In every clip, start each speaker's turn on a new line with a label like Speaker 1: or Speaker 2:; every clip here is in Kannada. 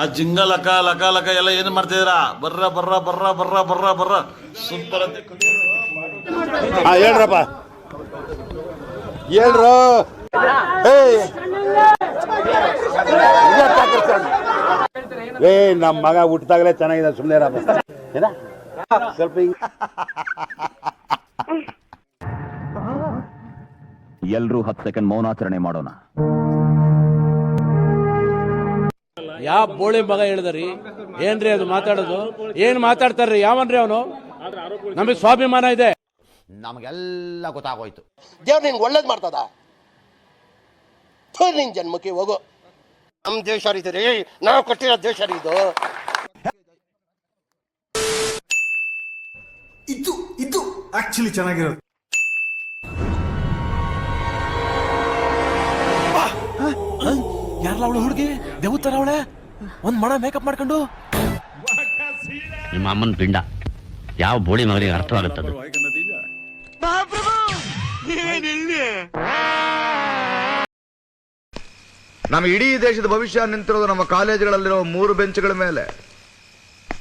Speaker 1: ಆ ಜಿಂಗ ಲಕ ಲಕ ಲಕ ಎಲ್ಲ ಏನು ಮಾಡ್ತಿದ್ದೀರಾ? ಬರ್ರ ಬರ್ರ ಬರ್ರ ಬರ್ರ ಬರ್ರ ಬರ್ರ. ಸೂಪರ್ ಅಂತ
Speaker 2: ಹಾ ಹೇಳ್ರಪ್ಪ. ಹೇಳ್ರು. ಏಯ್. ಏ ನಮ್ಮ ಮಗ ಹುಟ್ಟಿದಾಗಲೇ ಚೆನ್ನಾಗಿದೆ ಸುಮ್ಮನೆ ರಪ್ಪ ಏನ? ಸ್ವಲ್ಪ ಹಿಂಗ.
Speaker 3: ಎಲ್ರೂ ಹತ್ತು ಸೆಕೆಂಡ್ ಮೌನಾಚರಣೆ ಮಾಡೋಣ.
Speaker 4: ಯಾವ ಬೋಳಿ ಮಗ ಹೇಳಿದ್ರಿ? ಏನ್ರಿ ಅದು ಮಾತಾಡೋದು? ಏನ್ ಮಾತಾಡ್ತಾರ್ರಿ? ಯಾವನ್ರಿ ಅವನು? ನಮಗೆ ಸ್ವಾಭಿಮಾನ ಇದೆ.
Speaker 5: ನಮಗೆಲ್ಲ ಗೊತ್ತಾಗೋಯ್ತು.
Speaker 6: ದೇವ್ರು ನಿನ್ಗೆ ಒಳ್ಳೇದು ಮಾಡ್ತದ? ನಿನ್ ಜನ್ಮಕ್ಕೆ ಹೋಗು. ನಮ್ ದೇಶ ರೀ ರೀ ನಾವು ಕಟ್ಟಿರೋ ದೇಶ ರೀ ಇದು.
Speaker 7: ಇದು ಇದು ಆಕ್ಚುಲಿ ಚೆನ್ನಾಗಿರೋದು.
Speaker 8: ಯಾರಲ್ಲ ಅವಳು ಹುಡುಗಿ? ದೇವತರ ಅವಳೆ? ಒಂದ್ ಮಣ ಮೇಕಪ್ ಮಾಡ್ಕೊಂಡು.
Speaker 5: ನಿಮ್ಮ ಅಮ್ಮನ ಪಿಂಡ. ಯಾವ ಬೋಳಿ ಮಗನಿಗೆ ಅರ್ಥವಾಗುತ್ತದೆ?
Speaker 9: ನಮ್ಮ ಇಡೀ ದೇಶದ ಭವಿಷ್ಯ ನಿಂತಿರೋದು ನಮ್ಮ ಕಾಲೇಜುಗಳಲ್ಲಿರೋ ಮೂರು ಬೆಂಚ್ಗಳ ಮೇಲೆ.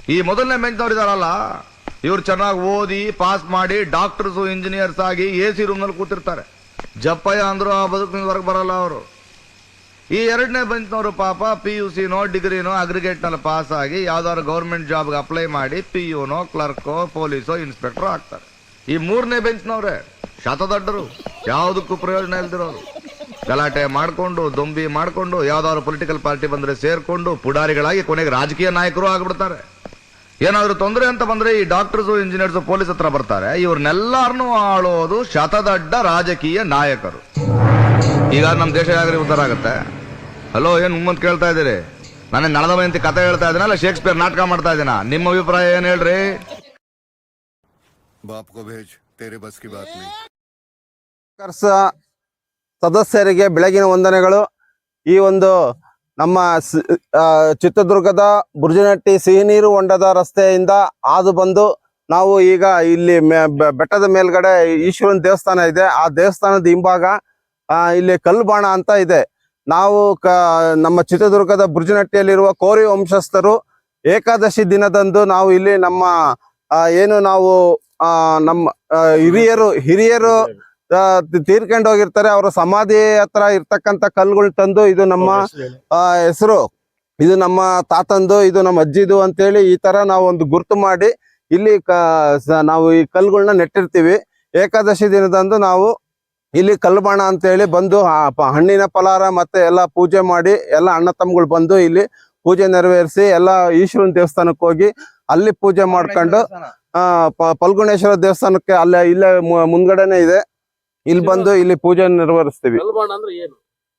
Speaker 9: ಈ ಮೊದಲನೇ ಬೆಂಚ್ ಇದಾರಲ್ಲ ಇವ್ರು ಚೆನ್ನಾಗಿ ಓದಿ ಪಾಸ್ ಮಾಡಿ ಡಾಕ್ಟರ್ಸ್ ಇಂಜಿನಿಯರ್ಸ್ ಆಗಿ ಎ ಸಿ ರೂಮ್ನಲ್ಲಿ ಕೂತಿರ್ತಾರೆ. ಜಪ್ಪಯ್ಯ ಅಂದ್ರೂ ಆ ಬದುಕಿನ ಹೊರಗೆ ಬರಲ್ಲ ಅವರು. ಈ ಎರಡನೇ ಬೆಂಚ್ನವರು ಪಾಪ ಪಿ ಯು ಸಿನೋ ಡಿಗ್ರಿನೋ ಅಗ್ರಿಗೇಟ್ನಲ್ಲಿ ಪಾಸ್ ಆಗಿ ಯಾವ್ದಾದ್ರು ಗೌರ್ಮೆಂಟ್ ಜಾಬ್ಗೆ ಅಪ್ಲೈ ಮಾಡಿ ಪಿ ಯುನೋ ಕ್ಲರ್ಕೋ ಪೊಲೀಸೋ ಇನ್ಸ್ಪೆಕ್ಟರ್ ಆಗ್ತಾರೆ. ಈ ಮೂರನೇ ಬೆಂಚ್ನವ್ರೆ, ಶತದಡ್ಡರು, ಯಾವುದಕ್ಕೂ ಪ್ರಯೋಜನ ಇಲ್ದಿರೋರು. ಗಲಾಟೆ ಮಾಡಿಕೊಂಡು, ದೊಂಬಿ ಮಾಡಿಕೊಂಡು, ಯಾವ್ದಾದ್ರು ಪೊಲಿಟಿಕಲ್ ಪಾರ್ಟಿ ಬಂದ್ರೆ ಸೇರ್ಕೊಂಡು, ಪುಡಾರಿಗಳಾಗಿ ಕೊನೆಗೆ ರಾಜಕೀಯ ನಾಯಕರು ಆಗ್ಬಿಡ್ತಾರೆ. ಏನಾದರೂ ತೊಂದರೆ ಅಂತ ಬಂದ್ರೆ ಈ ಡಾಕ್ಟರ್ಸ್ ಇಂಜಿನಿಯರ್ಸ್ ಪೊಲೀಸ್ ಹತ್ರ ಬರ್ತಾರೆ. ಇವ್ರನ್ನೆಲ್ಲಾರನ್ನೂ ಆಳೋದು ಶತದಡ್ಡ ರಾಜಕೀಯ ನಾಯಕರು. ಈಗ ನಮ್ಮ ದೇಶ ಯಾಗ್ರಿ ಉದ್ಧಾರ ಆಗುತ್ತೆ? ಹಲೋ ಏನ್ ಮುಂದ್ ಕೇಳ್ತಾ ಇದ್ದೀರಿ? ನಾನು ನಳದ ಅಂತ ಕತೆ ಹೇಳ್ತಾ ಇದ್ದೀನ ಅಲ್ಲ ಶೇಕ್ಸ್ಪಿಯರ್ ನಾಟಕ ಮಾಡ್ತಾ ಇದ್ದೀನ? ನಿಮ್ಮ ಅಭಿಪ್ರಾಯ ಏನ್ ಹೇಳ್ರಿ?
Speaker 2: ಕರ್ಸ ಸದಸ್ಯರಿಗೆ ಬೆಳಗಿನ ವಂದನೆಗಳು. ಈ ಒಂದು ನಮ್ಮ ಚಿತ್ರದುರ್ಗದ ಬುರ್ಜನಟ್ಟಿ ಸಿಹಿನೀರು ಹೊಂಡದ ರಸ್ತೆಯಿಂದ ಹಾದು ಬಂದು ನಾವು ಈಗ ಇಲ್ಲಿ ಮೆ- ಬೆ- ಬೆಟ್ಟದ ಮೇಲ್ಗಡೆ ಈಶ್ವರನ ದೇವಸ್ಥಾನ ಇದೆ. ಆ ದೇವಸ್ಥಾನದ ಹಿಂಭಾಗ ಇಲ್ಲಿ ಇಲ್ಲಿ ಕಲ್ಬಾಣ ಅಂತ ಇದೆ. ನಾವು ಕ ನಮ್ಮ ಚಿತ್ರದುರ್ಗದ ಬುರ್ಜನಟ್ಟಿಯಲ್ಲಿರುವ ಕೋರಿ ವಂಶಸ್ಥರು ಏಕಾದಶಿ ದಿನದಂದು ನಾವು ಇಲ್ಲಿ ನಮ್ಮ ಏನು ನಾವು ನಮ್ಮ ಹಿರಿಯರು ಹಿರಿಯರು ತೀರ್ಕೊಂಡು ಹೋಗಿರ್ತಾರೆ. ಅವರ ಸಮಾಧಿ ಹತ್ರ ಇರ್ತಕ್ಕಂಥ ಕಲ್ಗಳು ತಂದು ಇದು ನಮ್ಮ ಹೆಸರು ಇದು ನಮ್ಮ ತಾತಂದು ಇದು ನಮ್ಮ ಅಜ್ಜಿದು ಅಂತೇಳಿ ಈ ತರ ನಾವು ಒಂದು ಗುರುತು ಮಾಡಿ ಇಲ್ಲಿ ನಾವು ಈ ಕಲ್ಗಳನ್ನ ನೆಟ್ಟಿರ್ತೀವಿ. ಏಕಾದಶಿ ದಿನದಂದು ನಾವು ಇಲ್ಲಿ ಕಲ್ಬಾಣ ಅಂತೇಳಿ ಬಂದು ಹಣ್ಣಿನ ಫಲಾರ ಮತ್ತೆ ಎಲ್ಲ ಪೂಜೆ ಮಾಡಿ ಎಲ್ಲ ಅಣ್ಣ ತಮ್ಮಗಳು ಬಂದು ಇಲ್ಲಿ ಪೂಜೆ ನೆರವೇರಿಸಿ ಎಲ್ಲ ಈಶ್ವರನ ದೇವಸ್ಥಾನಕ್ಕೆ ಹೋಗಿ ಅಲ್ಲಿ ಪೂಜೆ ಮಾಡ್ಕೊಂಡು ಆ ಪಲ್ಗುಣೇಶ್ವರ ಫಲ್ಗುಣೇಶ್ವರ ದೇವಸ್ಥಾನಕ್ಕೆ ಅಲ್ಲೇ ಇಲ್ಲೇ ಮು- ಮುಂದ್ಗಡೆನೆ ಇದೆ. ಇಲ್ಲಿ ಬಂದು ಇಲ್ಲಿ ಪೂಜೆ ನೆರವೇರಿಸ್ತೀವಿ.
Speaker 4: ಕಲ್ಬಾಣ ಅಂದ್ರೆ ಏನು?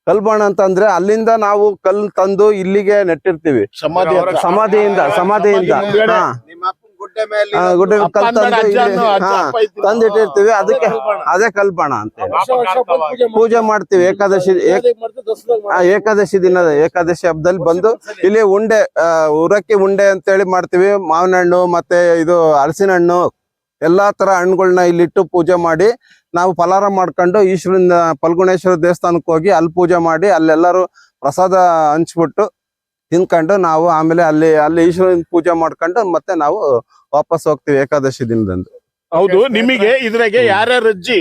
Speaker 2: ಕಲ್ಬಾಣ ಅಂತ ಅಂದ್ರೆ ಅಲ್ಲಿಂದ ನಾವು ಕಲ್ ತಂದು ಇಲ್ಲಿಗೆ ನೆಟ್ಟಿರ್ತೀವಿ. ಸಮಾಧಿಯಿಂದ ಸಮಾಧಿಯಿಂದ.
Speaker 6: ಗುಡ್ಡೆ
Speaker 2: ತಂದಿಟ್ಟಿರ್ತೀವಿ. ಅದಕ್ಕೆ ಅದೇ ಕಲ್ಪಣ ಅಂತ ಹೇಳಿ.
Speaker 4: ಪೂಜೆ ಮಾಡ್ತೀವಿ.
Speaker 2: ಏಕಾದಶಿ
Speaker 4: ಏಕಾದಶಿ ದಿನ
Speaker 2: ಆ, ಏಕಾದಶಿ ದಿನದ ಏಕಾದಶಿ ಹಬ್ಬದಲ್ಲಿ ಬಂದು ಇಲ್ಲಿ ಉಂಡೆ ಆ, ಉರಕ್ಕಿ ಉಂಡೆ ಅಂತೇಳಿ ಮಾಡ್ತೀವಿ. ಮಾವಿನ ಹಣ್ಣು ಮತ್ತೆ ಇದು ಹಲಸಿನ ಹಣ್ಣು ಎಲ್ಲಾ ತರ ಹಣ್ಣುಗಳನ್ನ ಇಲ್ಲಿಟ್ಟು ಪೂಜೆ ಮಾಡಿ ನಾವು ಫಲಾರ ಮಾಡ್ಕೊಂಡು ಈಶ್ವರನ ಫಲ್ಗುಣೇಶ್ವರ ದೇವಸ್ಥಾನಕ್ಕೆ ಹೋಗಿ ಅಲ್ಲಿ ಪೂಜೆ ಮಾಡಿ ಅಲ್ಲೆಲ್ಲರೂ ಪ್ರಸಾದ ಹಂಚ್ಬಿಟ್ಟು ತಿನ್ಕೊಂಡು ನಾವು ಆಮೇಲೆ ಅಲ್ಲಿ ಅಲ್ಲಿ ಈಶ್ವರನ ಪೂಜೆ ಮಾಡ್ಕೊಂಡು ಮತ್ತೆ ನಾವು ವಾಪಸ್ ಹೋಗ್ತೀವಿ ಏಕಾದಶಿ ದಿನದಂದು.
Speaker 10: ಹೌದು ನಿಮಗೆ ಇದ್ರಾಗೆ ಯಾರ್ಯಾರ ಅಜ್ಜಿ?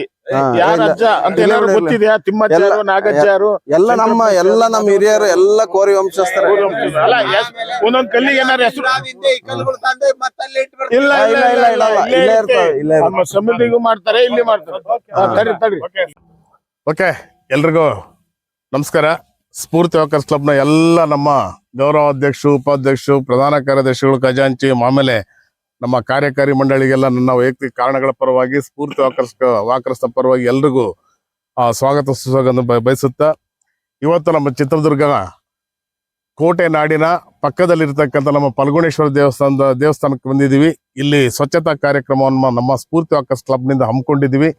Speaker 10: ಯಾರ. ಅಜ್ಜ ಅಂತ ಏನಾದ್ರು. ಗೊತ್ತಿದ್ಯಾ? ತಿಮ್ಮಜ್ಜಾರು
Speaker 2: ಎಲ್ಲ-
Speaker 10: ನಾಗಜ್ಜಾರು?
Speaker 2: ಎಲ್ಲ ನಮ್ಮ ಎಲ್ಲ ನಮ್ಮ ಹಿರಿಯರು ಎಲ್ಲ ಕೋರಿ ವಂಶಸ್ಥರ.
Speaker 10: ಅಲ್ಲ ಒಂದೊಂದ್ ಕಲ್ಲಿಗೆ ಏನಾರು ಹೆಸರು? ಇಲ್ಲ
Speaker 2: ಇಲ್ಲ, ಇಲ್ಲ, ಇಲ್ಲ, ಇಲ್ಲ,
Speaker 10: ಇಲ್ಲೇ
Speaker 2: ಇಲ್ಲೇ
Speaker 10: ಇರುತ್ತೆ.
Speaker 2: ಇರ್ತವೆ, ಇಲ್ಲೇ ಇರ್ತವೆ.
Speaker 10: ನಮ್ಮ ಸಮುದ್ರಿಗೂ ಮಾಡ್ತಾರೆ ಇಲ್ಲಿ ಮಾಡ್ತಾರೆ. ಹಾ, ತಡಿ ತಡಿ ಓಕೆ ಎಲ್ರಿಗೂ ನಮಸ್ಕಾರ. ಸ್ಫೂರ್ತಿ ವಾಕರ್ಸ್ ಕ್ಲಬ್ನ ಎಲ್ಲ ನಮ್ಮ ಗೌರವ ಅಧ್ಯಕ್ಷರು ಉಪಾಧ್ಯಕ್ಷರು, ಪ್ರಧಾನ ಕಾರ್ಯದರ್ಶಿಗಳು, ಖಜಾಂಚಿ ಆಮೇಲೆ ನಮ್ಮ ಕಾರ್ಯಕಾರಿ ಮಂಡಳಿಗೆಲ್ಲ ನನ್ನ ವೈಯಕ್ತಿಕ ಕಾರಣಗಳ ಪರವಾಗಿ ಸ್ಫೂರ್ತಿ ವಾಕರ್ಸ್ ವಾಕರ್ಸ್ನ ಪರವಾಗಿ ಎಲ್ರಿಗೂ ಸ್ವಾಗತ ಸುಸ್ವಾಗತ ಬಯಸುತ್ತಾ, ಇವತ್ತು ನಮ್ಮ ಚಿತ್ರದುರ್ಗ ಕೋಟೆ ನಾಡಿನ ಪಕ್ಕದಲ್ಲಿರ್ತಕ್ಕಂಥ ನಮ್ಮ ಫಲ್ಗುಣೇಶ್ವರ ದೇವಸ್ಥಾನದ ದೇವಸ್ಥಾನಕ್ಕೆ ಬಂದಿದ್ದೀವಿ. ಇಲ್ಲಿ ಸ್ವಚ್ಛತಾ ಕಾರ್ಯಕ್ರಮವನ್ನು ನಮ್ಮ ಸ್ಫೂರ್ತಿ ವಾಕರ್ಸ್ ಕ್ಲಬ್ನಿಂದ ಹಮ್ಮಿಕೊಂಡಿದ್ದೀವಿ.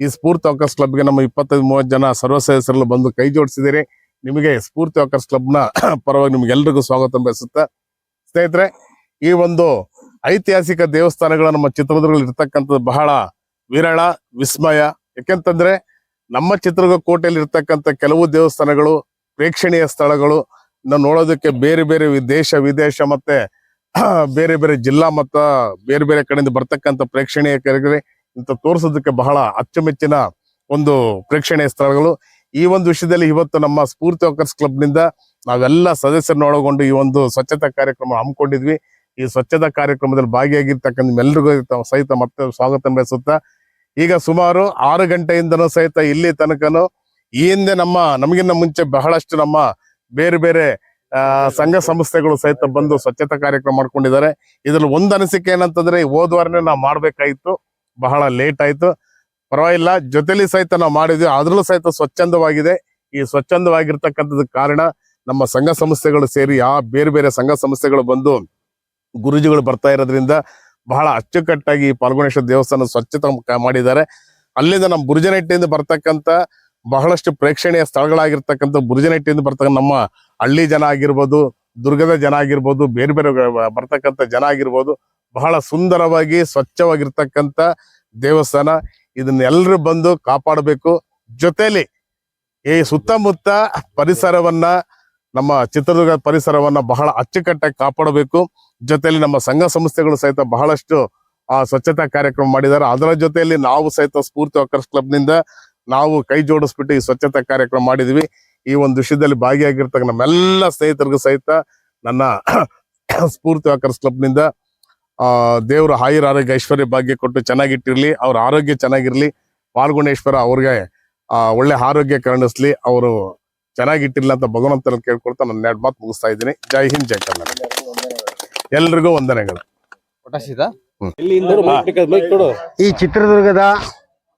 Speaker 10: ಈ ಸ್ಫೂರ್ತಿ ವಾಕರ್ಸ್ ಕ್ಲಬ್ಗೆ ನಮ್ಮ ಇಪ್ಪತ್ತೈದು, ಮೂವತ್ತು ಜನ ಸರ್ವ ಸದಸ್ಯರೆಲ್ಲ ಬಂದು ಕೈ ಜೋಡಿಸಿದಿರಿ ನಿಮಗೆ ಸ್ಫೂರ್ತಿ ವಾಕರ್ಸ್ ಕ್ಲಬ್ನ ಪರವಾಗಿ ನಿಮ್ಗೆಲ್ರಿಗೂ ಸ್ವಾಗತ ಬಯಸುತ್ತೆ ಸ್ನೇಹಿತರೆ, ಈ ಒಂದು ಐತಿಹಾಸಿಕ ದೇವಸ್ಥಾನಗಳು ನಮ್ಮ ಚಿತ್ರದುರ್ಗದಲ್ಲಿ ಇರ್ತಕ್ಕಂಥದ್ದು ಬಹಳ ವಿರಳ, ವಿಸ್ಮಯ. ಯಾಕೆಂತಂದ್ರೆ, ನಮ್ಮ ಚಿತ್ರದುರ್ಗ ಕೋಟೆಯಲ್ಲಿ ಇರ್ತಕ್ಕಂಥ ಕೆಲವು ದೇವಸ್ಥಾನಗಳು ಪ್ರೇಕ್ಷಣೀಯ ಸ್ಥಳಗಳು. ನಾವು ನೋಡೋದಕ್ಕೆ ಬೇರೆ ಬೇರೆ ದೇಶ, ವಿದೇಶ ಮತ್ತೆ ಬೇರೆ ಬೇರೆ ಜಿಲ್ಲಾ ಮತ್ತ ಬೇರೆ ಬೇರೆ ಕಡೆಯಿಂದ ಬರ್ತಕ್ಕಂಥ ಪ್ರೇಕ್ಷಣೀಯರಿಗೆ ಇಂತ ತೋರಿಸೋದಕ್ಕೆ ಬಹಳ ಅಚ್ಚುಮೆಚ್ಚಿನ ಒಂದು ಪ್ರೇಕ್ಷಣೀಯ ಸ್ಥಳಗಳು. ಈ ಒಂದು ವಿಷಯದಲ್ಲಿ ಇವತ್ತು ನಮ್ಮ ಸ್ಫೂರ್ತಿ ವಾಕರ್ಸ್ ಕ್ಲಬ್ನಿಂದ ನಾವೆಲ್ಲ ಸದಸ್ಯರನ್ನ ಒಳಗೊಂಡು ಈ ಒಂದು ಸ್ವಚ್ಛತಾ ಕಾರ್ಯಕ್ರಮ ಹಮ್ಮಿಕೊಂಡಿದ್ವಿ. ಈ ಸ್ವಚ್ಛತಾ ಕಾರ್ಯಕ್ರಮದಲ್ಲಿ ಭಾಗಿಯಾಗಿರ್ತಕ್ಕಂಥ ಎಲ್ರಿಗೂ ಸಹಿತ ಮತ್ತೆ ಸ್ವಾಗತ ಬಯಸುತ್ತಾ ಈಗ ಸುಮಾರು ಆರು ಗಂಟೆಯಿಂದನೂ ಸಹಿತ ಇಲ್ಲಿ ತನಕನು ಈ ಹಿಂದೆ ನಮ್ಮ, ನಮಗಿನ್ನ ಮುಂಚೆ ಬಹಳಷ್ಟು ನಮ್ಮ ಬೇರೆ ಬೇರೆ ಸಂಘ ಸಂಸ್ಥೆಗಳು ಸಹಿತ ಬಂದು ಸ್ವಚ್ಛತಾ ಕಾರ್ಯಕ್ರಮ ಮಾಡ್ಕೊಂಡಿದ್ದಾರೆ. ಇದ್ರಲ್ಲಿ ಒಂದು ಅನಿಸಿಕೆ ಏನಂತಂದ್ರೆ ಹೋದ್ವಾರನೇ ನಾವು ಮಾಡ್ಬೇಕಾಯ್ತು. ಬಹಳ ಲೇಟ್ ಆಯ್ತು. ಪರವಾಗಿಲ್ಲ. ಜೊತೆಲಿ ಸಹಿತ ನಾವು ಮಾಡಿದ್ವಿ. ಅದ್ರಲ್ಲೂ ಸಹಿತ ಸ್ವಚ್ಛಂದವಾಗಿದೆ. ಈ ಸ್ವಚ್ಛಂದವಾಗಿರ್ತಕ್ಕಂಥದ್ದು ಕಾರಣ ನಮ್ಮ ಸಂಘ ಸಂಸ್ಥೆಗಳು ಸೇರಿ ಆ ಬೇರೆ ಬೇರೆ ಸಂಘ ಸಂಸ್ಥೆಗಳು ಬಂದು ಗುರುಜಿಗಳು ಬರ್ತಾ ಇರೋದ್ರಿಂದ ಬಹಳ ಅಚ್ಚುಕಟ್ಟಾಗಿ ಪಾಲ್ಗುಣೇಶ್ವರ ದೇವಸ್ಥಾನ ಸ್ವಚ್ಛತೆ ಮಾಡಿದ್ದಾರೆ. ಅಲ್ಲಿಂದ ನಮ್ಮ ಬುರ್ಜನಹಟ್ಟಿಯಿಂದ ಬರ್ತಕ್ಕಂಥ ಬಹಳಷ್ಟು ಪ್ರೇಕ್ಷಣೀಯ ಸ್ಥಳಗಳಾಗಿರ್ತಕ್ಕಂಥ ಬುರ್ಜನಹಟ್ಟಿಯಿಂದ ಬರ್ತಕ್ಕಂಥ ನಮ್ಮ ಹಳ್ಳಿ ಜನ ಆಗಿರ್ಬೋದು, ದುರ್ಗದ ಜನ ಆಗಿರ್ಬೋದು, ಬೇರೆ ಬೇರೆ ಬರ್ತಕ್ಕಂಥ ಜನ ಆಗಿರ್ಬೋದು, ಬಹಳ ಸುಂದರವಾಗಿ ಸ್ವಚ್ಛವಾಗಿರ್ತಕ್ಕಂಥ ದೇವಸ್ಥಾನ. ಇದನ್ನೆಲ್ಲರೂ ಬಂದು ಕಾಪಾಡಬೇಕು. ಜೊತೆಯಲ್ಲಿ ಈ ಸುತ್ತಮುತ್ತ ಪರಿಸರವನ್ನ, ನಮ್ಮ ಚಿತ್ರದುರ್ಗ ಪರಿಸರವನ್ನ ಬಹಳ ಅಚ್ಚುಕಟ್ಟಾಗಿ ಕಾಪಾಡಬೇಕು. ಜೊತೆಯಲ್ಲಿ ನಮ್ಮ ಸಂಘ ಸಂಸ್ಥೆಗಳು ಸಹಿತ ಬಹಳಷ್ಟು, ಆ, ಸ್ವಚ್ಛತಾ ಕಾರ್ಯಕ್ರಮ ಮಾಡಿದ್ದಾರೆ. ಅದರ ಜೊತೆಯಲ್ಲಿ ನಾವು ಸಹಿತ ಸ್ಫೂರ್ತಿ ವಾಕರ್ಸ್ ಕ್ಲಬ್ನಿಂದ ನಾವು ಕೈ ಜೋಡಿಸ್ಬಿಟ್ಟು ಈ ಸ್ವಚ್ಛತಾ ಕಾರ್ಯಕ್ರಮ ಮಾಡಿದ್ವಿ. ಈ ಒಂದು ವಿಷಯದಲ್ಲಿ ಭಾಗಿಯಾಗಿರ್ತಕ್ಕ ನಮ್ಮೆಲ್ಲ ಸ್ನೇಹಿತರಿಗೂ ಸಹಿತ ನನ್ನ ಸ್ಫೂರ್ತಿ ವಾಕರ್ಸ್ ಕ್ಲಬ್ನಿಂದ ಆ ದೇವರು ಆಯುರ ಆರೋಗ್ಯ ಐಶ್ವರ್ಯ ಭಾಗ್ಯ ಕೊಟ್ಟು ಚೆನ್ನಾಗಿಟ್ಟಿರ್ಲಿ ಅವ್ರ ಆರೋಗ್ಯ ಚೆನ್ನಾಗಿರ್ಲಿ ಪಾಲ್ಗುಣೇಶ್ವರ ಅವ್ರಿಗೆ ಆ ಒಳ್ಳೆ ಆರೋಗ್ಯ ಕರುಣಿಸ್ಲಿ ಅವರು ಚೆನ್ನಾಗಿಟ್ಟಿರ್ಲಿ ಅಂತ ಭಗವಂತನ ಕೇಳ್ಕೊಳ್ತಾ ನನ್ನ ಎರಡು ಮಾತು ಮುಗಿಸ್ತಾ ಇದ್ದೀನಿ. ಜೈ ಹಿಂದ್ ಜೈ ಕರ್ನಾಟಕ. ಎಲ್ರಿಗೂ ವಂದನೆಗಳು.
Speaker 2: ಈ ಚಿತ್ರದುರ್ಗದ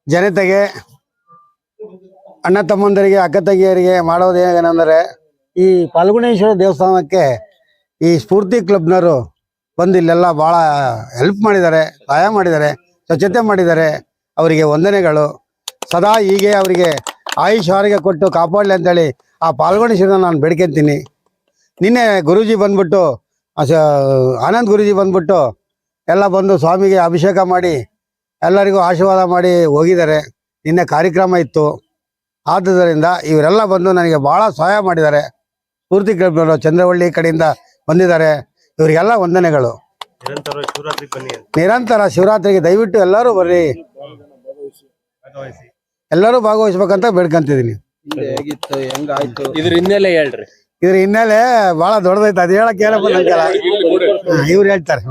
Speaker 2: ಜನತೆಗೆ ಅಣ್ಣ ತಮ್ಮಂದರಿಗೆ ಅಕ್ಕ ತಂಗಿಯರಿಗೆ ಮಾಡೋದೇನೆಂದರೆ ಈ ಪಾಲ್ಗುಣೇಶ್ವರ ದೇವಸ್ಥಾನಕ್ಕೆ ಈ ಸ್ಫೂರ್ತಿ ಕ್ಲಬ್ನವರು ಬಂದು ಇಲ್ಲೆಲ್ಲ ಭಾಳ ಹೆಲ್ಪ್ ಮಾಡಿದ್ದಾರೆ, ಸಹಾಯ ಮಾಡಿದ್ದಾರೆ, ಸ್ವಚ್ಛತೆ ಮಾಡಿದ್ದಾರೆ ಅವರಿಗೆ ವಂದನೆಗಳು. ಸದಾ ಹೀಗೆ ಅವರಿಗೆ ಆಯುಷ್ ಆರೋಗ್ಯ ಕೊಟ್ಟು ಕಾಪಾಡಲಿ ಅಂತೇಳಿ ಆ ಪಾಲ್ಗೊಂಡಿಸಿದ ನಾನು ಬೇಡ್ಕೊಂತೀನಿ. ನಿನ್ನೆ ಗುರೂಜಿ ಬಂದ್ಬಿಟ್ಟು ಆನಂದ್ ಗುರೂಜಿ ಬಂದ್ಬಿಟ್ಟು ಎಲ್ಲ ಬಂದು ಸ್ವಾಮಿಗೆ ಅಭಿಷೇಕ ಮಾಡಿ ಎಲ್ಲರಿಗೂ ಆಶೀರ್ವಾದ ಮಾಡಿ ಹೋಗಿದ್ದಾರೆ. ನಿನ್ನೆ ಕಾರ್ಯಕ್ರಮ ಇತ್ತು. ಆದ್ದರಿಂದ ಇವರೆಲ್ಲ ಬಂದು ನನಗೆ ಭಾಳ ಸಹಾಯ ಮಾಡಿದ್ದಾರೆ. ಪೂರ್ತಿ ಚಂದ್ರವಳ್ಳಿ ಕಡೆಯಿಂದ ಬಂದಿದ್ದಾರೆ. ಇವರಿಗೆಲ್ಲ ವಂದನೆಗಳು. ನಿರಂತರ ಶಿವರಾತ್ರಿಗೆ ದಯವಿಟ್ಟು ಎಲ್ಲರೂ ಬರ್ರಿ. ಎಲ್ಲರೂ ಭಾಗವಹಿಸ್ಬೇಕಂತ ಬೇಡ್ಕಂತಿದೀನಿ
Speaker 4: ಇದ್ರ ಹಿನ್ನೆಲೆ ಹೇಳ್ರಿ.
Speaker 2: ಇದ್ರ ಹಿನ್ನೆಲೆ ಬಹಳ ದೊಡ್ಡದೈತೆ ಅದು ಹೇಳಕ್ ನಂಗಲ್ಲ ಇವ್ರು ಹೇಳ್ತಾರೆ.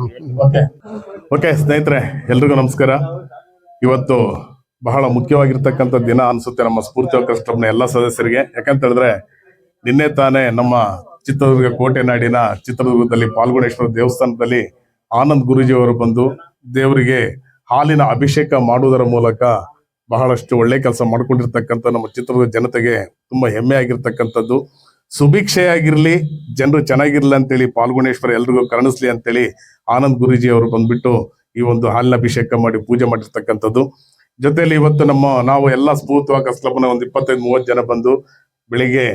Speaker 10: ಓಕೆ. ಸ್ನೇಹಿತರೆ ಎಲ್ರಿಗೂ ನಮಸ್ಕಾರ. ಇವತ್ತು ಬಹಳ ಮುಖ್ಯವಾಗಿರ್ತಕ್ಕಂಥ ದಿನ ಅನ್ಸುತ್ತೆ ನಮ್ಮ ಸ್ಫೂರ್ತಿ ಅವಕಾಶ ಕ್ಲಬ್ನ ಎಲ್ಲ ಸದಸ್ಯರಿಗೆ. ಯಾಕಂತ ಹೇಳಿದ್ರೆ ನಿನ್ನೆ ತಾನೇ ನಮ್ಮ ಚಿತ್ರದುರ್ಗ ಕೋಟೆ ನಾಡಿನ ಚಿತ್ರದುರ್ಗದಲ್ಲಿ ಪಾಲ್ಗುಣೇಶ್ವರ ದೇವಸ್ಥಾನದಲ್ಲಿ ಆನಂದ್ ಗುರೂಜಿ ಅವರು ಬಂದು ದೇವರಿಗೆ ಹಾಲಿನ ಅಭಿಷೇಕ ಮಾಡುವುದರ ಮೂಲಕ ಬಹಳಷ್ಟು ಒಳ್ಳೆ ಕೆಲಸ ಮಾಡ್ಕೊಂಡಿರ್ತಕ್ಕಂಥ ನಮ್ಮ ಚಿತ್ರದುರ್ಗ ಜನತೆಗೆ ತುಂಬಾ ಹೆಮ್ಮೆ ಆಗಿರ್ತಕ್ಕಂಥದ್ದು ಸುಭಿಕ್ಷೆಯಾಗಿರ್ಲಿ, ಜನರು ಚೆನ್ನಾಗಿರ್ಲಿ ಅಂತೇಳಿ ಪಾಲ್ಗುಣೇಶ್ವರ ಎಲ್ರಿಗೂ ಕರುಣಿಸ್ಲಿ ಅಂತೇಳಿ ಆನಂದ್ ಗುರುಜಿ ಅವರು ಬಂದ್ಬಿಟ್ಟು ಈ ಒಂದು ಹಾಲಿನ ಅಭಿಷೇಕ ಮಾಡಿ ಪೂಜೆ ಮಾಡಿರ್ತಕ್ಕಂಥದ್ದು. ಜೊತೆಯಲ್ಲಿ ಇವತ್ತು ನಮ್ಮ ನಾವು ಎಲ್ಲ ಸ್ಫೂರ್ತಿವಾಕ ಕ್ಲಬ್ನ ಒಂದು ಇಪ್ಪತ್ತೈದು ಮೂವತ್ತು ಜನ ಬಂದು ಬೆಳಿಗ್ಗೆ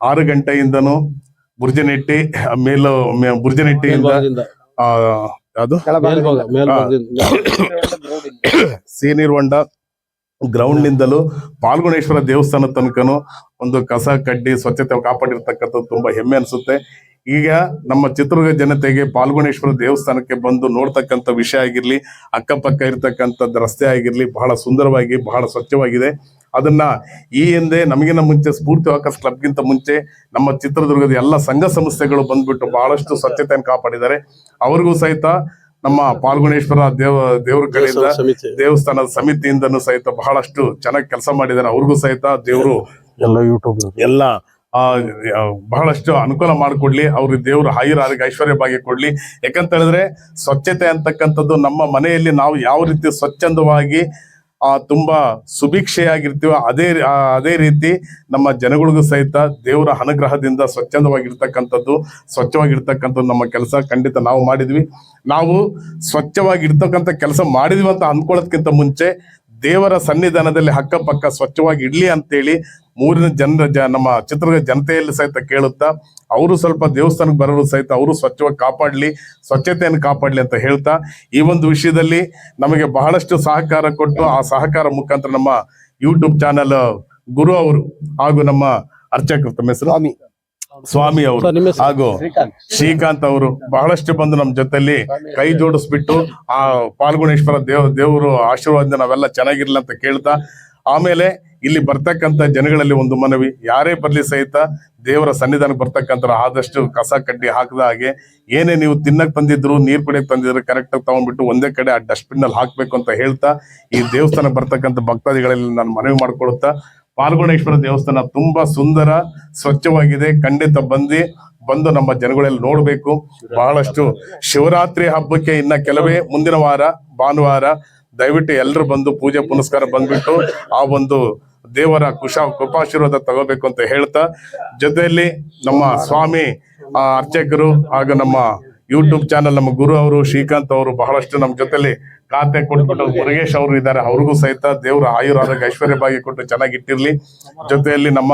Speaker 10: ಆರು ಗಂಟೆಯಿಂದನೂ ಬುರ್ಜನೆಟ್ಟಿ ಮೇಲು ಮೇ- ಬುರ್ಜನೆಟ್ಟಿಯಿಂದ ಆ ಅದು? ಸೀನೀರ್ ಹೊಂಡ ಗ್ರೌಂಡ್ ನಿಂದಲೂ ಪಾಲ್ಗುಣೇಶ್ವರ ದೇವಸ್ಥಾನ ತನಕನು ಒಂದು ಕಸ ಕಡ್ಡಿ ಸ್ವಚ್ಛತೆ ಕಾಪಾಡಿರ್ತಕ್ಕಂಥದ್ದು ತುಂಬಾ ಹೆಮ್ಮೆ ಅನ್ಸುತ್ತೆ. ಈಗ ನಮ್ಮ ಚಿತ್ರದುರ್ಗ ಜನತೆಗೆ ಪಾಲ್ಗುಣೇಶ್ವರ ದೇವಸ್ಥಾನಕ್ಕೆ ಬಂದು ನೋಡ್ತಕ್ಕಂಥ ವಿಷಯ ಆಗಿರ್ಲಿ ಅಕ್ಕಪಕ್ಕ ಇರ್ತಕ್ಕಂಥದ್ದು ರಸ್ತೆ ಆಗಿರ್ಲಿ ಬಹಳ ಸುಂದರವಾಗಿ ಬಹಳ ಸ್ವಚ್ಛವಾಗಿದೆ. ಅದನ್ನ ಈ ಹಿಂದೆ ನಮಗಿನ ಮುಂಚೆ ಸ್ಫೂರ್ತಿ ವಾಕರ್ಸ್ ಕ್ಲಬ್ಗಿಂತ ಮುಂಚೆ ನಮ್ಮ ಚಿತ್ರದುರ್ಗದ ಎಲ್ಲ ಸಂಘ ಸಂಸ್ಥೆಗಳು ಬಂದ್ಬಿಟ್ಟು ಬಹಳಷ್ಟು ಸ್ವಚ್ಛತೆಯನ್ನು ಕಾಪಾಡಿದ್ದಾರೆ. ಅವ್ರಿಗೂ ಸಹಿತ ನಮ್ಮ ಪಾಲ್ಗುಣೇಶ್ವರ ದೇವ ದೇವ್ರ ಕಡೆಯಿಂದ ದೇವಸ್ಥಾನದ ಸಮಿತಿಯಿಂದನೂ ಸಹಿತ ಬಹಳಷ್ಟು ಚೆನ್ನಾಗಿ ಕೆಲಸ ಮಾಡಿದ್ದಾರೆ. ಅವ್ರಿಗೂ ಸಹಿತ ದೇವರು ಎಲ್ಲ ಯೂಟ್ಯೂಬ್ ಎಲ್ಲ ಆ, ಬಹಳಷ್ಟು ಅನುಕೂಲ ಮಾಡಿಕೊಡ್ಲಿ. ಅವ್ರ ದೇವರು ಆಯುರ ಆರೋಗ್ಯ ಐಶ್ವರ್ಯ ಭಾಗ್ಯ ಕೊಡ್ಲಿ. ಯಾಕಂತ ಹೇಳಿದ್ರೆ ಸ್ವಚ್ಛತೆ ಅಂತಕ್ಕಂಥದ್ದು ನಮ್ಮ ಮನೆಯಲ್ಲಿ ನಾವು ಯಾವ ರೀತಿ ಸ್ವಚ್ಛಂದವಾಗಿ ತುಂಬಾ ಸುಭಿಕ್ಷೆಯಾಗಿರ್ತೀವ ಅದೇ ಆ, ಅದೇ ರೀತಿ ನಮ್ಮ ಜನಗಳಿಗೂ ಸಹಿತ ದೇವರ ಅನುಗ್ರಹದಿಂದ ಸ್ವಚ್ಛಂದವಾಗಿರ್ತಕ್ಕಂಥದ್ದು ಸ್ವಚ್ಛವಾಗಿರ್ತಕ್ಕಂಥದ್ದು ನಮ್ಮ ಕೆಲಸ ಖಂಡಿತ ನಾವು ಮಾಡಿದ್ವಿ. ನಾವು ಸ್ವಚ್ಛವಾಗಿರ್ತಕ್ಕಂಥ ಕೆಲಸ ಮಾಡಿದ್ವಿ ಅಂತ ಅಂದ್ಕೊಳ್ಳೋದಕ್ಕಿಂತ ಮುಂಚೆ ದೇವರ ಸನ್ನಿಧಾನದಲ್ಲಿ ಅಕ್ಕಪಕ್ಕ ಸ್ವಚ್ಛವಾಗಿ ಇಡ್ಲಿ ಅಂತೇಳಿ ಮೂರಿನ ಜನರ ಜ ನಮ್ಮ ಚಿತ್ರದ ಜನತೆಯಲ್ಲಿ ಸಹಿತ ಕೇಳುತ್ತಾ ಅವರು ಸ್ವಲ್ಪ ದೇವಸ್ಥಾನಕ್ಕೆ ಬರೋರು ಸಹಿತ ಅವರು ಸ್ವಚ್ಛವಾಗಿ ಕಾಪಾಡಲಿ ಸ್ವಚ್ಛತೆಯನ್ನು ಕಾಪಾಡಲಿ ಅಂತ ಹೇಳ್ತಾ ಈ ಒಂದು ವಿಷಯದಲ್ಲಿ ನಮಗೆ ಬಹಳಷ್ಟು ಸಹಕಾರ ಕೊಟ್ಟು ಆ ಸಹಕಾರ ಮುಖಾಂತರ ನಮ್ಮ ಯೂಟ್ಯೂಬ್ ಚಾನೆಲ್ ಗುರು ಅವರು ಹಾಗೂ ನಮ್ಮ ಅರ್ಚಕರು ತಮ್ಮ ಹೆಸರು ಸ್ವಾಮಿ. ಅವರು. ಹಾಗೂ ಶ್ರೀಕಾಂತ್. ಅವರು ಬಹಳಷ್ಟು ಬಂದು ನಮ್ಮ ಜೊತೆಲಿ ಕೈ ಜೋಡಿಸ್ಬಿಟ್ಟು ಆ ಪಾಲ್ಗುಣೇಶ್ವರ ದೇವ್ ದೇವರು ಆಶೀರ್ವಾದ ನಾವೆಲ್ಲ ಚೆನ್ನಾಗಿರ್ಲಿ ಅಂತ ಕೇಳ್ತಾ ಆಮೇಲೆ ಇಲ್ಲಿ ಬರ್ತಕ್ಕಂತ ಜನಗಳಲ್ಲಿ ಒಂದು ಮನವಿ, ಯಾರೇ ಬರ್ಲಿ ಸಹಿತ ದೇವರ ಸನ್ನಿಧಾನಕ್ಕೆ ಬರ್ತಕ್ಕಂಥ ಆದಷ್ಟು ಕಸ ಕಡ್ಡಿ ಹಾಕದ ಹಾಗೆ ಏನೇ ನೀವು ತಿನ್ನಕ್ ತಂದಿದ್ರು, ನೀರ್ ಕುಡಿಯಕ್ಕೆ ತಂದಿದ್ರು ಕರೆಕ್ಟ್ ಆಗಿ ತಗೊಂಡ್ಬಿಟ್ಟು ಒಂದೇ ಕಡೆ ಆ ಡಸ್ಟ್ಬಿನ್ ಅಲ್ಲಿ ಹಾಕ್ಬೇಕು ಅಂತ ಹೇಳ್ತಾ ಈ ದೇವಸ್ಥಾನ ಬರ್ತಕ್ಕಂಥ ಭಕ್ತಾದಿಗಳಲ್ಲಿ ನಾನು ಮನವಿ ಮಾಡ್ಕೊಳ್ತಾ ಪಾಲ್ಗುಣೇಶ್ವರ ದೇವಸ್ಥಾನ ತುಂಬಾ ಸುಂದರ, ಸ್ವಚ್ಛವಾಗಿದೆ, ಖಂಡಿತ ಬಂದು ಬಂದು ನಮ್ಮ ಜನಗಳೆಲ್ಲ ನೋಡಬೇಕು. ಬಹಳಷ್ಟು ಶಿವರಾತ್ರಿ ಹಬ್ಬಕ್ಕೆ ಇನ್ನ ಕೆಲವೇ ಮುಂದಿನ ವಾರ, ಭಾನುವಾರ ದಯವಿಟ್ಟು ಎಲ್ಲರೂ ಬಂದು ಪೂಜೆ ಪುನಸ್ಕಾರ ಬಂದ್ಬಿಟ್ಟು ಆ ಒಂದು ದೇವರ ಕುಶ ಕೃಪಾಶೀರ್ವಾದ ತಗೋಬೇಕು ಅಂತ ಹೇಳ್ತಾ, ಜೊತೆಯಲ್ಲಿ ನಮ್ಮ ಸ್ವಾಮಿ ಅರ್ಚಕರು ಹಾಗೂ ನಮ್ಮ ಯೂಟ್ಯೂಬ್ ಚಾನಲ್ ನಮ್ಮ ಗುರು ಅವರು, ಶ್ರೀಕಾಂತ್ ಅವರು ಬಹಳಷ್ಟು ನಮ್ಮ ಜೊತೆಲಿ ಖಾತೆ ಕೊಟ್ಬಿಟ್ಟು ಮುರುಗೇಶ್ ಅವರು ಇದ್ದಾರೆ. ಅವ್ರಿಗೂ ಸಹಿತ ದೇವರ ಆಯುರ್ವಾದಕ್ಕೆ ಆರೋಗ್ಯ ಐಶ್ವರ್ಯ ಕೊಟ್ಟು ಚೆನ್ನಾಗಿ ಇಟ್ಟಿರ್ಲಿ ಜೊತೆಯಲ್ಲಿ ನಮ್ಮ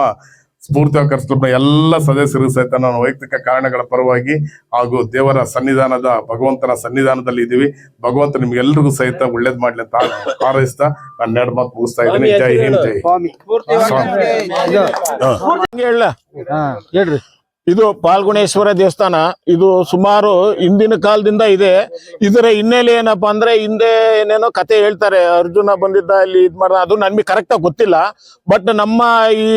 Speaker 10: ಸ್ಫೂರ್ತಿ ಕ್ಲಬ್ನ ಎಲ್ಲ ಸದಸ್ಯರು ಸಹಿತ ನಾನು ವೈಯಕ್ತಿಕ ಕಾರಣಗಳ ಪರವಾಗಿ ಹಾಗೂ ದೇವರ ಸನ್ನಿಧಾನದ ಭಗವಂತನ ಸನ್ನಿಧಾನದಲ್ಲಿ ಇದ್ದೀವಿ. ಭಗವಂತ ನಿಮ್ಗೆಲ್ರಿಗೂ ಸಹಿತ ಒಳ್ಳೇದ್ ಮಾಡ್ಲಿ ಅಂತ ಹಾರೈಸ್ತಾ ನಾನು ಎರಡು ಮಾತು ಮುಗಿಸ್ತಾ ಇದ್ದೀನಿ. ಜೈ ಹಿಂದ್ ಜೈ
Speaker 11: ಹೇಳ್ರಿ. ಇದು ಪಾಲ್ಗುಣೇಶ್ವರ ದೇವಸ್ಥಾನ. ಇದು ಸುಮಾರು ಹಿಂದಿನ ಕಾಲದಿಂದ ಇದೆ. ಇದರ ಹಿನ್ನೆಲೆ ಏನಪ್ಪಾ ಅಂದ್ರೆ ಹಿಂದೆ ಏನೇನೋ ಕತೆ ಹೇಳ್ತಾರೆ. ಅರ್ಜುನ ಬಂದಿದ್ದ, ಇಲ್ಲಿ ಇದ್ ಮಾಡ ಅದು ನನ್ಗೆ ಕರೆಕ್ಟ್ ಆಗಿ ಗೊತ್ತಿಲ್ಲ. ಬಟ್ ನಮ್ಮ ಈ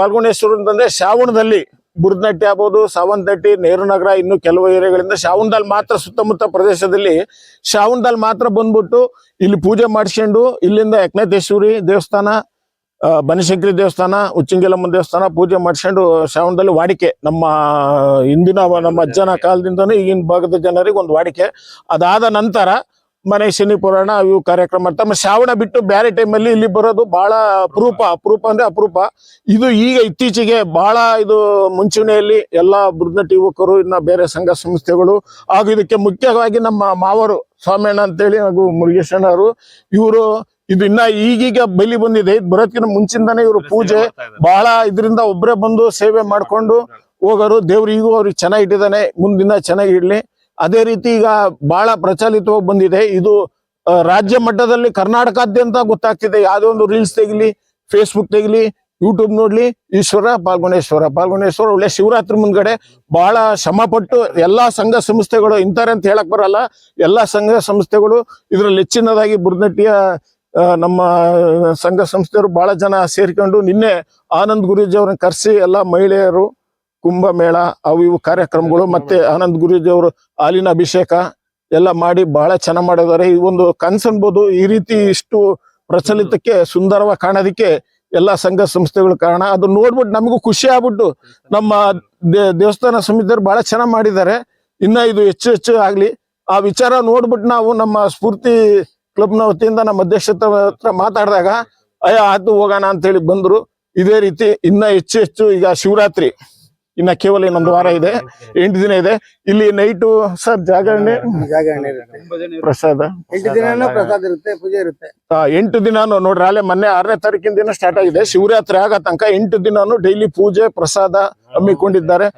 Speaker 11: ಪಾಲ್ಗುಣೇಶ್ವರ ಅಂತಂದ್ರೆ ಶ್ರಾವಣದಲ್ಲಿ ಬುರ್ದನಟ್ಟಿ ಆಗ್ಬೋದು, ಸಾವಂತಟ್ಟಿ ನಗರ, ಇನ್ನು ಕೆಲವು ಏರಿಯಾಗಳಿಂದ ಶ್ರಾವಣದಲ್ಲಿ ಮಾತ್ರ ಸುತ್ತಮುತ್ತ ಪ್ರದೇಶದಲ್ಲಿ ಶ್ರಾವಣದಲ್ಲಿ ಮಾತ್ರ ಬಂದ್ಬಿಟ್ಟು ಇಲ್ಲಿ ಪೂಜೆ ಮಾಡಿಸ್ಕೊಂಡು ಇಲ್ಲಿಂದ ಯಜ್ಞೇಶ್ವರಿ ದೇವಸ್ಥಾನ ಬನಶಂಕರಿ ದೇವಸ್ಥಾನ ಉಚ್ಚಂಗಿಲಮ್ಮ ದೇವಸ್ಥಾನ ಪೂಜೆ ಮಾಡಿಸ್ಕೊಂಡು ಶ್ರಾವಣದಲ್ಲಿ ವಾಡಿಕೆ. ನಮ್ಮ ಹಿಂದಿನ ನಮ್ಮ ಅಜ್ಜನ ಕಾಲದಿಂದನೂ ಈಗಿನ ಭಾಗದ ಜನರಿಗೆ ಒಂದು ವಾಡಿಕೆ. ಅದಾದ ನಂತರ ಮನೆ ಶನಿ ಪುರಾಣ ಇವು ಕಾರ್ಯಕ್ರಮ ಮಾಡ್ತಾರೆ ಮತ್ತೆ ಶ್ರಾವಣ ಬಿಟ್ಟು ಬೇರೆ ಟೈಮಲ್ಲಿ ಇಲ್ಲಿ ಬರೋದು ಬಹಳ ಅಪರೂಪ. ಅಪರೂಪ ಅಂದ್ರೆ ಅಪರೂಪ. ಇದು ಈಗ ಇತ್ತೀಚೆಗೆ ಬಹಳ ಇದು ಮುಂಚೂಣಿಯಲ್ಲಿ ಎಲ್ಲಾ ಬೃಹತ್ ಯುವಕರು ಇನ್ನ ಬೇರೆ ಸಂಘ ಸಂಸ್ಥೆಗಳು ಹಾಗೂ ಇದಕ್ಕೆ ಮುಖ್ಯವಾಗಿ ನಮ್ಮ ಮಾವರು ಸ್ವಾಮಣ್ಣ ಅಂತೇಳಿ ಹಾಗೂ ಮುರುಗೇಶಣ್ಣ ಅವರು ಇವರು ಇದು ಇನ್ನ ಈಗೀಗ ಬಲಿ ಬಂದಿದೆ. ಇದು ಬರೋದ್ಕಿಂತ ಮುಂಚಿಂದಾನೇ ಇವರು ಪೂಜೆ ಬಹಳ ಇದರಿಂದ ಒಬ್ಬರೇ ಬಂದು ಸೇವೆ ಮಾಡ್ಕೊಂಡು ಹೋಗೋರು ದೇವ್ರು ಈಗೂ ಅವ್ರಿಗೆ ಚೆನ್ನಾಗಿಟ್ಟಿದ್ದಾನೆ ಮುಂದಿನ ಚೆನ್ನಾಗಿ ಇಡ್ಲಿ. ಅದೇ ರೀತಿ ಈಗ ಬಹಳ ಪ್ರಚಲಿತವಾಗಿ ಬಂದಿದೆ. ಇದು ರಾಜ್ಯ ಮಟ್ಟದಲ್ಲಿ ಕರ್ನಾಟಕಾದ್ಯಂತ ಗೊತ್ತಾಗ್ತಿದೆ. ಯಾವುದೇ ಒಂದು ರೀಲ್ಸ್ ತೆಗಿಲಿ ಫೇಸ್ಬುಕ್ ತೆಗಿಲಿ ಯೂಟ್ಯೂಬ್ ನೋಡ್ಲಿ ಈಶ್ವರ ಪಾಲ್ಗುಣೇಶ್ವರ. ಪಾಲ್ಗುಣೇಶ್ವರ ಒಳ್ಳೆ ಶಿವರಾತ್ರಿ ಮುಂದ್ಗಡೆ ಬಹಳ ಶ್ರಮ ಪಟ್ಟು ಎಲ್ಲಾ ಸಂಘ ಸಂಸ್ಥೆಗಳು ಇಂತಾರೆ ಅಂತ ಹೇಳಕ್ ಬರಲ್ಲ. ಎಲ್ಲಾ ಸಂಘ ಸಂಸ್ಥೆಗಳು ಇದ್ರಲ್ಲಿ ಹೆಚ್ಚಿನದಾಗಿ ಬುರ್ನಟ್ಟಿಯ ನಮ್ಮ ಸಂಘ ಸಂಸ್ಥೆಯವರು ಬಹಳ ಜನ ಸೇರಿಕೊಂಡು ನಿನ್ನೆ ಆನಂದ್ ಗುರೂಜಿ ಅವ್ರನ್ನ ಕರೆಸಿ ಎಲ್ಲ ಮಹಿಳೆಯರು ಕುಂಭಮೇಳ ಅವು ಇವು ಕಾರ್ಯಕ್ರಮಗಳು ಮತ್ತೆ ಆನಂದ್ ಗುರೂಜಿ ಅವರು ಹಾಲಿನ ಅಭಿಷೇಕ ಎಲ್ಲ ಮಾಡಿ ಬಹಳ ಚೆನ್ನಾಗಿ ಮಾಡಿದ್ದಾರೆ. ಈ ಒಂದು ಕನ್ಸನ್ಬೋದು ಈ ರೀತಿ ಇಷ್ಟು ಪ್ರಚಲಿತಕ್ಕೆ ಸುಂದರವಾಗಿ ಕಾಣೋದಕ್ಕೆ ಎಲ್ಲ ಸಂಘ ಸಂಸ್ಥೆಗಳು ಕಾರಣ. ಅದು ನೋಡ್ಬಿಟ್ಟು ನಮಗೂ ಖುಷಿ ಆಗ್ಬಿಟ್ಟು ನಮ್ಮ ದೇವಸ್ಥಾನ ಸಮಿತಿಯವರು ಬಹಳ ಚೆನ್ನಾಗಿ ಮಾಡಿದ್ದಾರೆ. ಇನ್ನ ಇದು ಹೆಚ್ಚು ಹೆಚ್ಚು ಆಗ್ಲಿ. ಆ ವಿಚಾರ ನೋಡ್ಬಿಟ್ಟು ನಾವು ನಮ್ಮ ಸ್ಫೂರ್ತಿ ಕ್ಲಬ್ನ ವತಿಯಿಂದ ನಮ್ಮ ಅಧ್ಯಕ್ಷತೆ ಹತ್ರ ಮಾತಾಡಿದಾಗ ಅಯ್ಯ ಅದು ಹೋಗೋಣ ಅಂತ ಹೇಳಿ ಬಂದ್ರು. ಇದೇ ರೀತಿ ಇನ್ನ ಹೆಚ್ಚು ಹೆಚ್ಚು ಈಗ ಶಿವರಾತ್ರಿ ಇನ್ನ ಕೇವಲ ಇನ್ನೊಂದು ವಾರ ಇದೆ. ಎಂಟು ದಿನ ಇದೆ. ಇಲ್ಲಿ ನೈಟು ಸರ್ ಜಾಗರಣೆ? ಪ್ರಸಾದ.
Speaker 6: ಎಂಟು ದಿನ ಪ್ರಸಾದ ಇರುತ್ತೆ ಪೂಜೆ ಇರುತ್ತೆ.
Speaker 11: ಎಂಟು ದಿನಾನು ನೋಡ್ರಿ ಅಲ್ಲೇ ಮೊನ್ನೆ ಆರನೇ ತಾರೀಕಿನ ದಿನ ಸ್ಟಾರ್ಟ್ ಆಗಿದೆ. ಶಿವರಾತ್ರಿ ಆಗ ತನಕ ಎಂಟು ದಿನಾನು ಡೈಲಿ ಪೂಜೆ ಪ್ರಸಾದ ಹಮ್ಮಿಕೊಂಡಿದ್ದಾರೆ.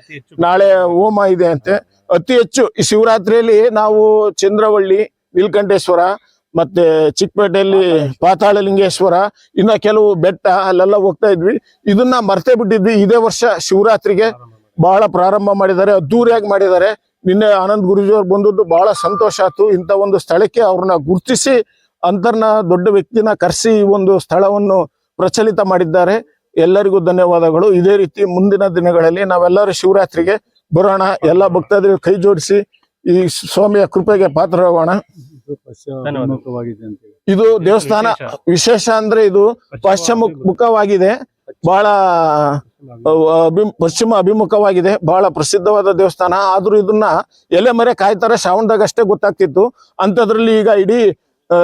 Speaker 11: ನಾಳೆ ಹೋಮ ಇದೆ ಅಂತೆ. ಅತಿ ಹೆಚ್ಚು ಈ ಶಿವರಾತ್ರಿಯಲ್ಲಿ ನಾವು ಚಂದ್ರವಳ್ಳಿ ನೀಲ್ಕಂಠೇಶ್ವರ ಮತ್ತೆ ಚಿಕ್ಕಪೇಟೆಯಲ್ಲಿ ಪಾತಾಳಲಿಂಗೇಶ್ವರ, ಇನ್ನ ಕೆಲವು ಬೆಟ್ಟ ಅಲ್ಲೆಲ್ಲ ಹೋಗ್ತಾ ಇದ್ವಿ. ಇದನ್ನ ಮರ್ತೇ ಬಿಟ್ಟಿದ್ವಿ. ಇದೇ ವರ್ಷ ಶಿವರಾತ್ರಿಗೆ ಬಹಳ ಪ್ರಾರಂಭ ಮಾಡಿದ್ದಾರೆ. ಅದ್ದೂರಿಯಾಗಿ ಮಾಡಿದ್ದಾರೆ. ನಿನ್ನೆ ಆನಂದ್ ಗುರುಜಿ ಅವ್ರು ಬಂದದ್ದು ಬಹಳ ಸಂತೋಷ ಆಯ್ತು. ಇಂಥ ಒಂದು ಸ್ಥಳಕ್ಕೆ ಅವ್ರನ್ನ ಗುರುತಿಸಿ, ಅಂತರ್ನ ದೊಡ್ಡ ವ್ಯಕ್ತಿನ ಕರೆಸಿ ಈ ಒಂದು ಸ್ಥಳವನ್ನು ಪ್ರಚಲಿತ ಮಾಡಿದ್ದಾರೆ. ಎಲ್ಲರಿಗೂ ಧನ್ಯವಾದಗಳು. ಇದೇ ರೀತಿ ಮುಂದಿನ ದಿನಗಳಲ್ಲಿ ನಾವೆಲ್ಲರೂ ಶಿವರಾತ್ರಿಗೆ ಬರೋಣ. ಎಲ್ಲ ಭಕ್ತಾದಿಗಳು ಕೈ ಜೋಡಿಸಿ ಈ ಸ್ವಾಮಿಯ ಕೃಪೆಗೆ ಪಾತ್ರರಾಗೋಣ. ಇದು ದೇವಸ್ಥಾನ ವಿಶೇಷ ಅಂದ್ರೆ ಇದು ಪಶ್ಚಿಮ ಮುಖವಾಗಿದೆ ಬಹಳ ಪಶ್ಚಿಮ ಅಭಿಮುಖವಾಗಿದೆ. ಬಹಳ ಪ್ರಸಿದ್ಧವಾದ ದೇವಸ್ಥಾನ. ಆದ್ರೂ ಇದನ್ನ ಎಲೆ ಮರೆ ಕಾಯ್ತಾರೆ. ಶ್ರಾವಣದಾಗ ಅಷ್ಟೇ ಗೊತ್ತಾಗ್ತಿತ್ತು. ಅಂತದ್ರಲ್ಲಿ ಈಗ ಇಡೀ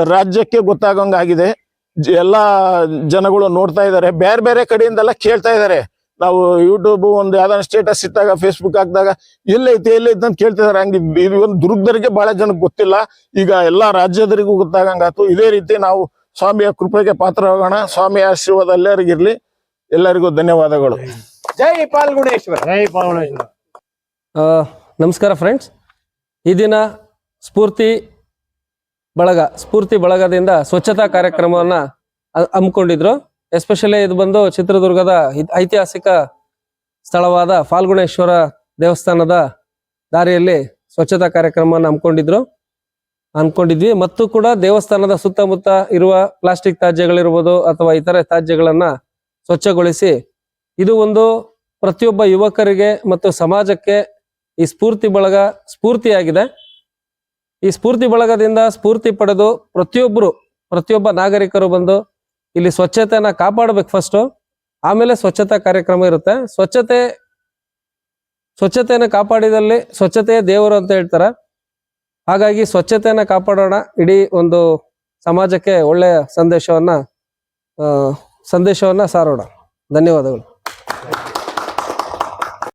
Speaker 11: ರಾಜ್ಯಕ್ಕೆ ಗೊತ್ತಾಗಂಗಾಗಿದೆ. ಜ- ಎಲ್ಲಾ ಜನಗಳು ನೋಡ್ತಾ ಇದ್ದಾರೆ. ಬೇರೆ ಬೇರೆ ಕಡೆಯಿಂದೆಲ್ಲ ಕೇಳ್ತಾ ಇದ್ದಾರೆ. ನಾವು ಯೂಟ್ಯೂಬ್ ಒಂದು ಯಾವ್ದಾನ ಸ್ಟೇಟಸ್ ಇಟ್ಟಾಗ ಫೇಸ್ಬುಕ್ ಹಾಕಿದಾಗ ಎಲ್ಲೈತೆ ಎಲ್ಲೈತೆ ಅಂತ ಕೇಳ್ತಿದಾರೆ ಹಂಗೆ ಇದು ಒಂದು ದುರ್ಗದರಿಗೆ ಬಹಳ ಜನಕ್ಕೆ ಗೊತ್ತಿಲ್ಲ. ಈಗ ಎಲ್ಲಾ ರಾಜ್ಯದರಿಗೂ ಗೊತ್ತಾಗಂಗಾತು ಇದೇ ರೀತಿ ನಾವು ಸ್ವಾಮಿಯ ಕೃಪೆಗೆ ಪಾತ್ರವಾಗೋಣ ಸ್ವಾಮಿಯ ಆಶೀರ್ವಾದ ಎಲ್ಲರಿಗಿರ್ಲಿ ಎಲ್ಲರಿಗೂ ಧನ್ಯವಾದಗಳು.
Speaker 6: ಜೈ ಪಾಲ್ಗುಣೇಶ್ವರ.
Speaker 12: ಆ, ನಮಸ್ಕಾರ ಫ್ರೆಂಡ್ಸ್ ಈ ದಿನ ಸ್ಫೂರ್ತಿ ಬಳಗ ಸ್ಫೂರ್ತಿ ಬಳಗದಿಂದ ಸ್ವಚ್ಛತಾ ಕಾರ್ಯಕ್ರಮವನ್ನು ಹಮ್ಮಿಕೊಂಡಿದ್ರು. ಎಸ್ಪೆಷಲಿ ಇದು ಬಂದು ಚಿತ್ರದುರ್ಗದ ಐತಿಹಾಸಿಕ ಸ್ಥಳವಾದ ಫಾಲ್ಗುಣೇಶ್ವರ ದೇವಸ್ಥಾನದ ದಾರಿಯಲ್ಲಿ ಸ್ವಚ್ಛತಾ ಕಾರ್ಯಕ್ರಮವನ್ನು ಹಮ್ಮಿಕೊಂಡಿದ್ರು. ಅನ್ಕೊಂಡಿದ್ವಿ ಮತ್ತು ಕೂಡ ದೇವಸ್ಥಾನದ ಸುತ್ತಮುತ್ತ ಇರುವ ಪ್ಲಾಸ್ಟಿಕ್ ತ್ಯಾಜ್ಯಗಳಿರ್ಬೋದು ಅಥವಾ ಇತರೆ ತ್ಯಾಜ್ಯಗಳನ್ನ ಸ್ವಚ್ಛಗೊಳಿಸಿ ಇದು ಒಂದು ಪ್ರತಿಯೊಬ್ಬ ಯುವಕರಿಗೆ ಮತ್ತು ಸಮಾಜಕ್ಕೆ ಈ ಸ್ಫೂರ್ತಿ ಬಳಗ ಸ್ಫೂರ್ತಿಯಾಗಿದೆ. ಈ ಸ್ಫೂರ್ತಿ ಬಳಗದಿಂದ ಸ್ಫೂರ್ತಿ ಪಡೆದು ಪ್ರತಿಯೊಬ್ಬರು, ಪ್ರತಿಯೊಬ್ಬ ನಾಗರಿಕರು ಬಂದು ಇಲ್ಲಿ ಸ್ವಚ್ಛತೆಯನ್ನ ಕಾಪಾಡಬೇಕು ಫಸ್ಟು ಆಮೇಲೆ ಸ್ವಚ್ಛತಾ ಕಾರ್ಯಕ್ರಮ ಇರುತ್ತೆ. ಸ್ವಚ್ಛತೆ ಸ್ವಚ್ಛತೆಯನ್ನು ಕಾಪಾಡಿದಲ್ಲಿ ಸ್ವಚ್ಛತೆಯೇ ದೇವರು ಅಂತ ಹೇಳ್ತಾರೆ. ಹಾಗಾಗಿ ಸ್ವಚ್ಛತೆಯನ್ನು ಕಾಪಾಡೋಣ. ಇಡೀ ಒಂದು ಸಮಾಜಕ್ಕೆ ಒಳ್ಳೆಯ ಸಂದೇಶವನ್ನ ಸಂದೇಶವನ್ನು ಸಂದೇಶವನ್ನ ಸಾರೋಣ. ಧನ್ಯವಾದಗಳು.